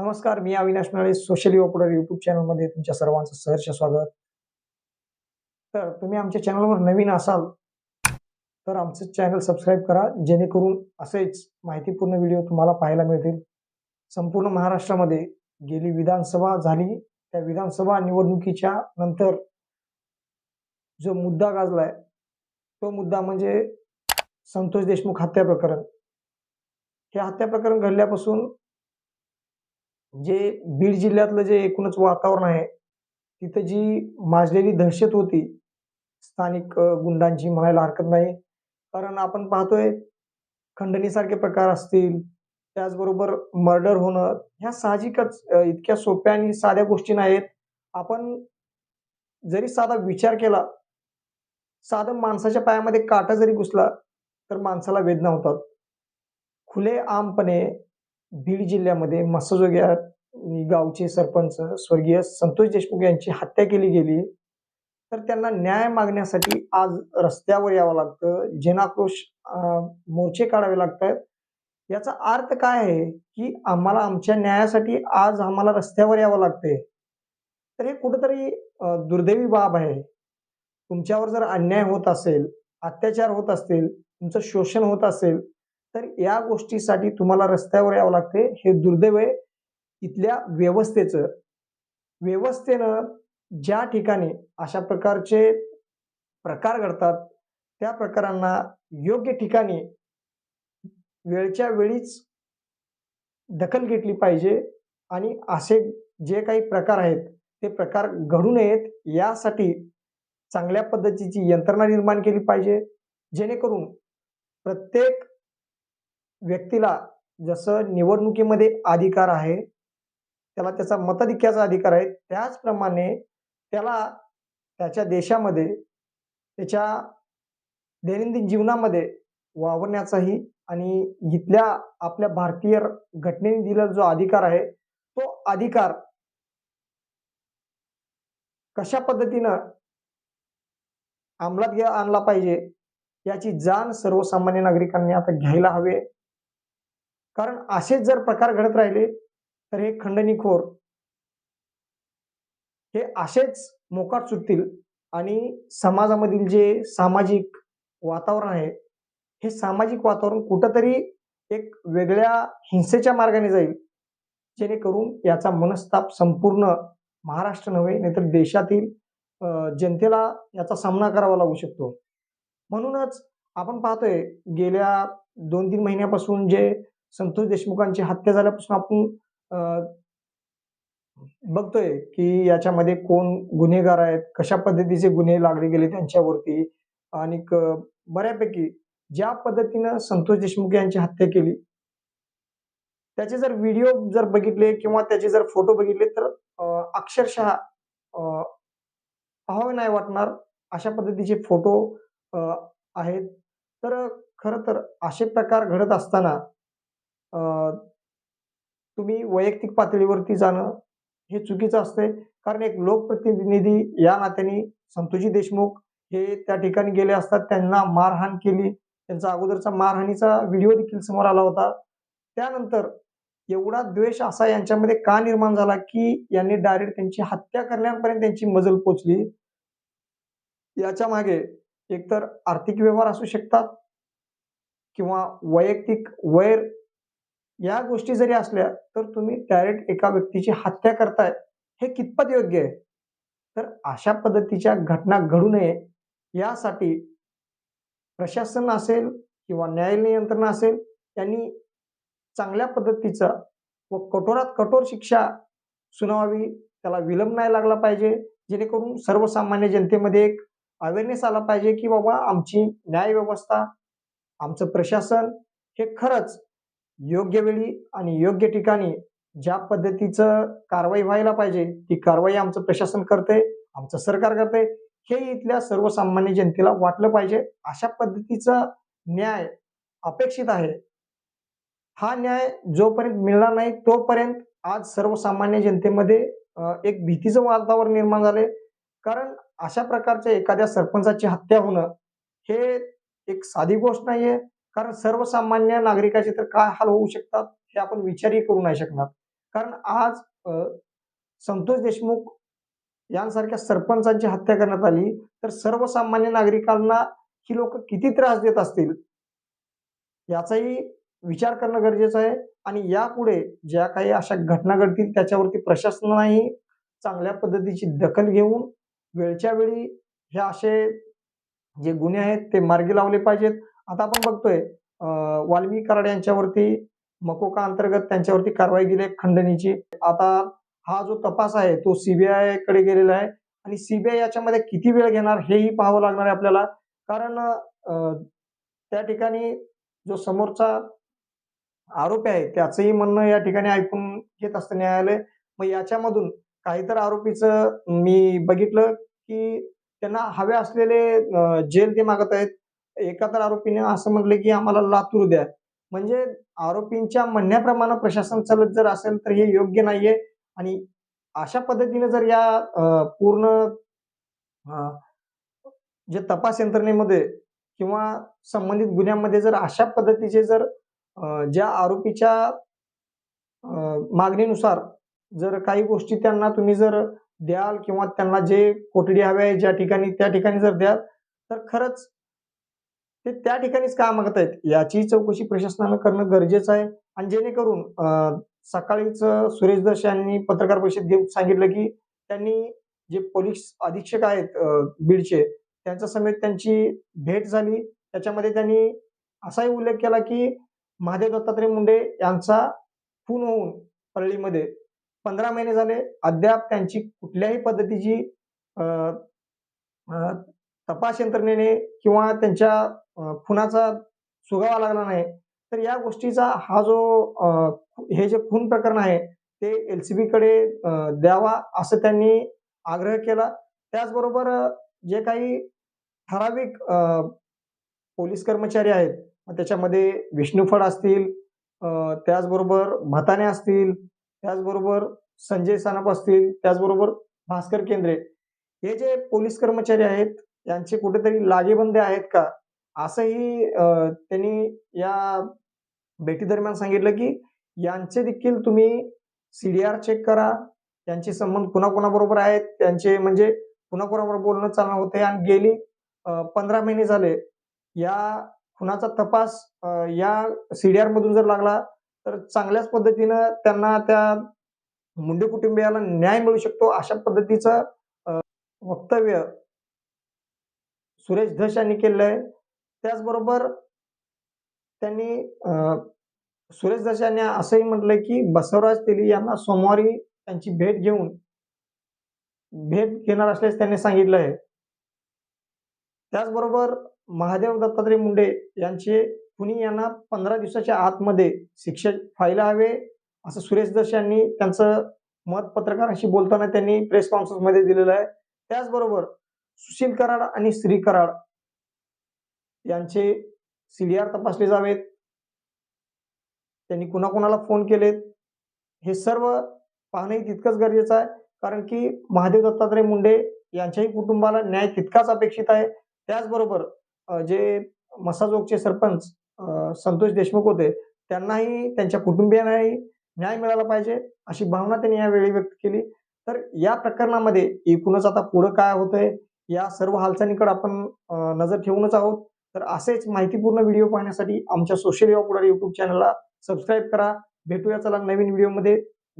नमस्कार मी Avinash Nale social Yuva YouTube चॅनलमध्ये तुमच्या सर्वांचं सहर्ष स्वागत. तर तुम्ही आमच्या चॅनलवर नवीन असाल तर आमचं चॅनल सबस्क्राईब करा जेणेकरून असेच माहितीपूर्ण व्हिडिओ तुम्हाला पाहायला मिळतील. संपूर्ण महाराष्ट्रामध्ये गेली विधानसभा झाली त्या विधानसभा निवडणुकीच्या नंतर जो मुद्दा गाजलाय तो मुद्दा म्हणजे संतोष देशमुख हत्या प्रकरण. हे हत्या प्रकरण घडल्यापासून जे बीड जिल्ह्यातलं जे एकूणच वातावरण आहे तिथं जी माजलेली दहशत होती स्थानिक गुंडांची म्हणायला हरकत नाही. कारण आपण पाहतोय खंडणीसारखे प्रकार असतील त्याचबरोबर मर्डर होणं ह्या साहजिकच इतक्या सोप्या आणि साध्या गोष्टी नाहीत आपण जरी साधा विचार केला साधं माणसाच्या पायामध्ये काटा जरी घुसला तर माणसाला वेदना होतात. खुले आमपणे बीड जिल्ह्यामध्ये मसजोग्या गावचे सरपंच स्वर्गीय संतोष देशमुख यांची हत्या केली गेली. तर त्यांना न्याय मागण्यासाठी आज रस्त्यावर यावं लागतं जनाक्रोश मोर्चे काढावे लागतात याचा अर्थ काय आहे की आम्हाला आमच्या न्यायासाठी आज आम्हाला रस्त्यावर यावं लागते तर हे कुठंतरी दुर्दैवी बाब आहे. तुमच्यावर जर अन्याय होत असेल अत्याचार होत असतील तुमचं शोषण होत असेल तर या गोष्टीसाठी तुम्हाला रस्त्यावर यावं लागते. हे दुर्दैव आहे. इथल्या व्यवस्थेचं व्यवस्थेनं ज्या ठिकाणी अशा प्रकारचे प्रकार घडतात त्या प्रकारांना योग्य ठिकाणी वेळच्या वेळीच दखल घेतली पाहिजे आणि असे जे काही प्रकार आहेत ते प्रकार घडू नयेत यासाठी चांगल्या पद्धतीची यंत्रणा निर्माण केली पाहिजे. जेणेकरून प्रत्येक व्यक्तीला जसं निवडणुकीमध्ये अधिकार आहे त्याला त्याचा मताधिक्याचा अधिकार आहे त्याचप्रमाणे त्याला त्याच्या देशामध्ये त्याच्या दैनंदिन जीवनामध्ये वावरण्याचाही आणि इथल्या आपल्या भारतीय घटनेने दिलेला जो अधिकार आहे तो अधिकार कशा पद्धतीनं अंमलात आणला पाहिजे याची जाण सर्वसामान्य नागरिकांनी आता घ्यायला हवे कारण असेच जर प्रकार घडत राहिले तर हे खंडणीखोर हे असेच मोकाट सुटतील आणि समाजामधील जे सामाजिक वातावरण आहे हे सामाजिक वातावरण कुठंतरी एक वेगळ्या हिंसेच्या मार्गाने जाईल जेणेकरून याचा मनस्ताप संपूर्ण महाराष्ट्र नव्हे नाहीतर देशातील जनतेला याचा सामना करावा लागू शकतो. म्हणूनच आपण पाहतोय गेल्या दोन तीन महिन्यापासून जे संतोष देशमुखांची हत्या झाल्यापासून आपण बघतोय की याच्यामध्ये कोण गुन्हेगार आहेत कशा पद्धतीचे गुन्हे लागले गेले त्यांच्यावरती आणि बऱ्यापैकी ज्या पद्धतीनं संतोष देशमुख यांची हत्या केली त्याचे जर व्हिडिओ जर बघितले किंवा त्याचे जर फोटो बघितले तर अक्षरशः अं, पाहावे नाही वाटणार अशा पद्धतीचे फोटो आहेत. तर खरं तर असे प्रकार घडत असताना तुम्ही वैयक्तिक पातळीवरती जाणं हे चुकीचं असतंय. कारण एक लोकप्रतिनिधी या नात्याने संतोषी देशमुख हे त्या ठिकाणी गेले असतात. त्यांना मारहाण केली. त्यांचा अगोदरचा मारहाणीचा व्हिडिओ देखील समोर आला होता. त्यानंतर एवढा द्वेष असा यांच्यामध्ये का निर्माण झाला की यांनी डायरेक्ट त्यांची हत्या करण्यापर्यंत त्यांची मजल पोचली? याच्या मागे एकतर आर्थिक व्यवहार असू शकतात किंवा वैयक्तिक वैर या गोष्टी जरी असल्या तर तुम्ही डायरेक्ट एका व्यक्तीची हत्या करताय हे कितपत योग्य आहे? तर अशा पद्धतीच्या घटना घडू नये यासाठी प्रशासन असेल किंवा न्यायालयीन यंत्रणा असेल त्यांनी चांगल्या पद्धतीचा व कठोरात कठोर शिक्षा सुनावावी त्याला विलंब नाही लागला पाहिजे जेणेकरून सर्वसामान्य जनतेमध्ये एक अवेअरनेस आला पाहिजे की बाबा आमची न्यायव्यवस्था आमचं प्रशासन हे खरंच योग्य वेळी आणि योग्य ठिकाणी ज्या पद्धतीचं कारवाई व्हायला पाहिजे ती कारवाई आमचं प्रशासन करते आमचं सरकार करते हे इथल्या सर्वसामान्य जनतेला वाटलं पाहिजे. अशा पद्धतीचा न्याय अपेक्षित आहे. हा न्याय जोपर्यंत मिळणार नाही तोपर्यंत आज सर्वसामान्य जनतेमध्ये एक भीतीचं वातावरण निर्माण झालंय. कारण अशा प्रकारच्या एखाद्या सरपंचाची हत्या होणं हे एक साधी गोष्ट नाहीये. कारण सर्वसामान्य नागरिकाचे तर काय हाल होऊ शकतात हे आपण विचारही करू नाही शकणार. कारण आज संतोष देशमुख यांसारख्या सरपंचांची हत्या करण्यात आली तर सर्वसामान्य नागरिकांना ही लोक किती त्रास देत असतील? याचाही विचार करणं गरजेचं आहे. आणि यापुढे ज्या काही अशा घटना घडतील त्याच्यावरती प्रशासनानेही चांगल्या पद्धतीची दखल घेऊन वेळच्या वेळी हे असे जे गुन्हे आहेत ते मार्गी लावले पाहिजेत. आता आपण बघतोय अं, वाल्मी कराड यांच्यावरती मकोका अंतर्गत त्यांच्यावरती कारवाई केली आहे खंडणीची. आता हा जो तपास आहे तो सीबीआयकडे गेलेला आहे. आणि सीबीआय याच्यामध्ये किती वेळ घेणार हेही पाहावं लागणार आहे आपल्याला. कारण त्या ठिकाणी जो समोरचा आरोपी आहे त्याचंही म्हणणं या ठिकाणी ऐकून घेत असतं न्यायालय. मग याच्यामधून काही तर आरोपीचं मी बघितलं की त्यांना हवे असलेले जेल ते मागत आहेत. एका तर आरोपीने असं म्हटलं की आम्हाला लातूर द्या. म्हणजे आरोपींच्या म्हणण्याप्रमाणे प्रशासन चालत जर असेल तर हे योग्य नाहीये. आणि अशा पद्धतीने जर या पूर्ण जे तपास यंत्रणेमध्ये किंवा संबंधित गुन्ह्यांमध्ये जर अशा पद्धतीचे जर अं, ज्या आरोपीच्या अं, मागणीनुसार जर काही गोष्टी त्यांना तुम्ही जर द्याल किंवा त्यांना जे कोठडी हवे आहे ज्या ठिकाणी त्या ठिकाणी जर द्याल तर खरंच ते त्या ठिकाणीच का मागत आहेत याची चौकशी प्रशासनानं करणं गरजेचं आहे. आणि जेणेकरून सकाळीच सुरेश दश यांनी पत्रकार परिषद घेऊन सांगितलं की त्यांनी जे पोलीस अधीक्षक आहेत बीडचे त्यांच्या समेत त्यांची भेट झाली. त्याच्यामध्ये त्यांनी असाही उल्लेख केला की महादेव दत्तात्रय मुंडे यांचा खून होऊन परळीमध्ये पंधरा महिने झाले. अद्याप त्यांची कुठल्याही पद्धतीची तपास यंत्रणेने किंवा त्यांच्या खुनाचा सुगावा लागला नाही. तर या गोष्टीचा हा जो हे जे खून प्रकरण आहे ते एलकडे बीकडे द्यावा असं त्यांनी आग्रह केला. त्याचबरोबर जे काही ठराविक पोलीस कर्मचारी आहेत त्याच्यामध्ये विष्णुफड असतील त्याचबरोबर भाताने असतील त्याचबरोबर संजय सानप असतील त्याचबरोबर भास्कर केंद्रे. हे जे पोलीस कर्मचारी आहेत यांचे कुठेतरी लागेबंदे आहेत का? असंही अं, त्यांनी या भेटी दरम्यान सांगितलं की यांचे देखील तुम्ही सीडीआर चेक करा. त्यांचे संबंध कुणाकुणाबरोबर आहेत? त्यांचे म्हणजे कुणाकुणाबरोबर बोलणं चालणं होते आणि गेली पंधरा महिने झाले. या खुनाचा तपास या सीडीआर मधून जर लागला तर चांगल्याच पद्धतीनं त्यांना त्या मुंडे कुटुंबियाला न्याय मिळू शकतो अशा पद्धतीचं अं, वक्तव्य सुरेश धस यांनी केलंय आहे. त्याचबरोबर त्यांनी अं, सुरेश धस यांनी असंही म्हटलंय की बसवराज तेली यांना सोमवारी त्यांची भेट घेऊन भेट घेणार असल्यास त्यांनी सांगितलं आहे. त्याचबरोबर महादेव दत्तात्रय मुंडे यांचे कुणी यांना पंधरा दिवसाच्या आतमध्ये शिक्षा व्हायला हवे असं सुरेश दश यांनी त्यांचं मत पत्रकारांशी बोलताना त्यांनी प्रेस कॉन्फरन्समध्ये दिलेलं आहे. त्याचबरोबर सुशील कराड आणि श्री कराड यांचे सी डी आर तपासले जावेत. त्यांनी कुणाकुणाला फोन केलेत. हे सर्व पाहणंही तितकंच गरजेचं आहे कारण की महादेव दत्तात्रय मुंडे यांच्याही कुटुंबाला न्याय तितकाच अपेक्षित आहे. त्याचबरोबर जे मसाजोगचे सरपंच संतोष देशमुख होते त्यांनाही त्यांच्या कुटुंबियांनाही न्याय मिळाला पाहिजे अशी भावना त्यांनी यावेळी व्यक्त केली. तर या प्रकरणामध्ये एकूणच आता पुढं काय होतंय या सर्व हालचालींकडे आपण नजर ठेवूनच आहोत. तर असेच माहितीपूर्ण व्हिडिओ पाहण्यासाठी आमच्या सोशल युवा पुढारी युट्यूब चॅनलला सबस्क्राईब करा. भेटूया चला नवीन व्हिडिओमध्ये